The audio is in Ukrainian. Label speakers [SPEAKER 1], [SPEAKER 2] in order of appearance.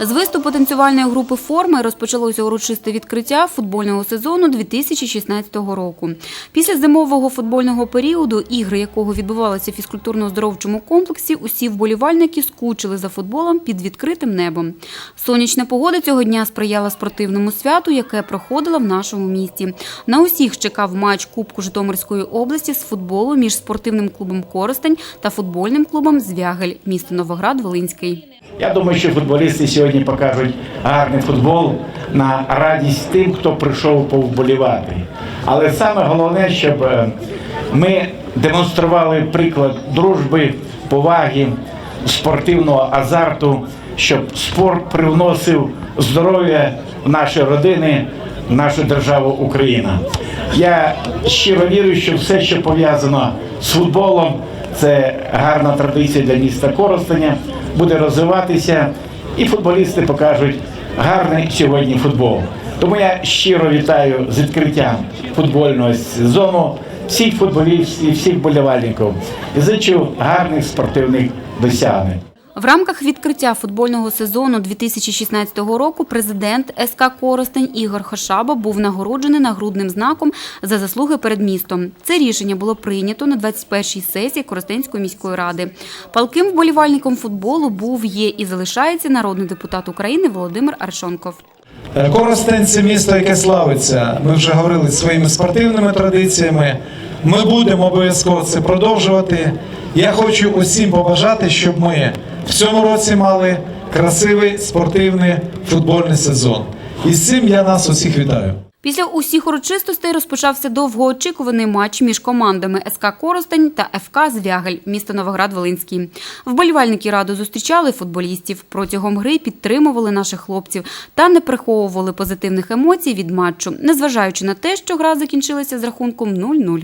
[SPEAKER 1] З виступу танцювальної групи форми розпочалося урочисте відкриття футбольного сезону 2016 року. Після зимового футбольного періоду, ігри якого відбувалися в фізкультурно-здоровчому комплексі, усі вболівальники скучили за футболом під відкритим небом. Сонячна погода цього дня сприяла спортивному святу, яке проходило в нашому місті. На усіх чекав матч Кубку Житомирської області з футболу між спортивним клубом Коростень та футбольним клубом Звягель, місто Новоград-Волинський.
[SPEAKER 2] Я думаю, що футболісти сьогодні покажуть гарний футбол на радість тим, хто прийшов повболівати. Але саме головне, щоб е, ми демонстрували приклад дружби, поваги, спортивного азарту, щоб спорт привносив здоров'я в наші родини, нашу державу Україна. Я щиро вірю, що все, що пов'язано з футболом, це гарна традиція для міста Коростеня, буде розвиватися, і футболісти покажуть гарний сьогодні футбол. Тому я щиро вітаю з відкриттям футбольного сезону всіх футболістів, всіх болівальників і зичу гарних спортивних досягнень.
[SPEAKER 1] В рамках відкриття футбольного сезону 2016 року президент СК Коростень Ігор Хошаба був нагороджений нагрудним знаком за заслуги перед містом. Це рішення було прийнято на 21-й сесії Коростенської міської ради. Палким вболівальником футболу був, є і залишається народний депутат України Володимир Аршонков.
[SPEAKER 3] Е, Коростень це місто, яке славиться. Ми вже говорили своїми спортивними традиціями. Ми будемо обов'язково це продовжувати. Я хочу усім побажати, щоб ми в цьому році мали красивий спортивний футбольний сезон. І з цим я нас усіх вітаю.
[SPEAKER 1] Після усіх урочистостей розпочався довгоочікуваний матч між командами СК Коростень та ФК Звягель, місто Новоград-Волинський. Вболівальники радо зустрічали футболістів. Протягом гри підтримували наших хлопців та не приховували позитивних емоцій від матчу, незважаючи на те, що гра закінчилася з рахунком 0-0.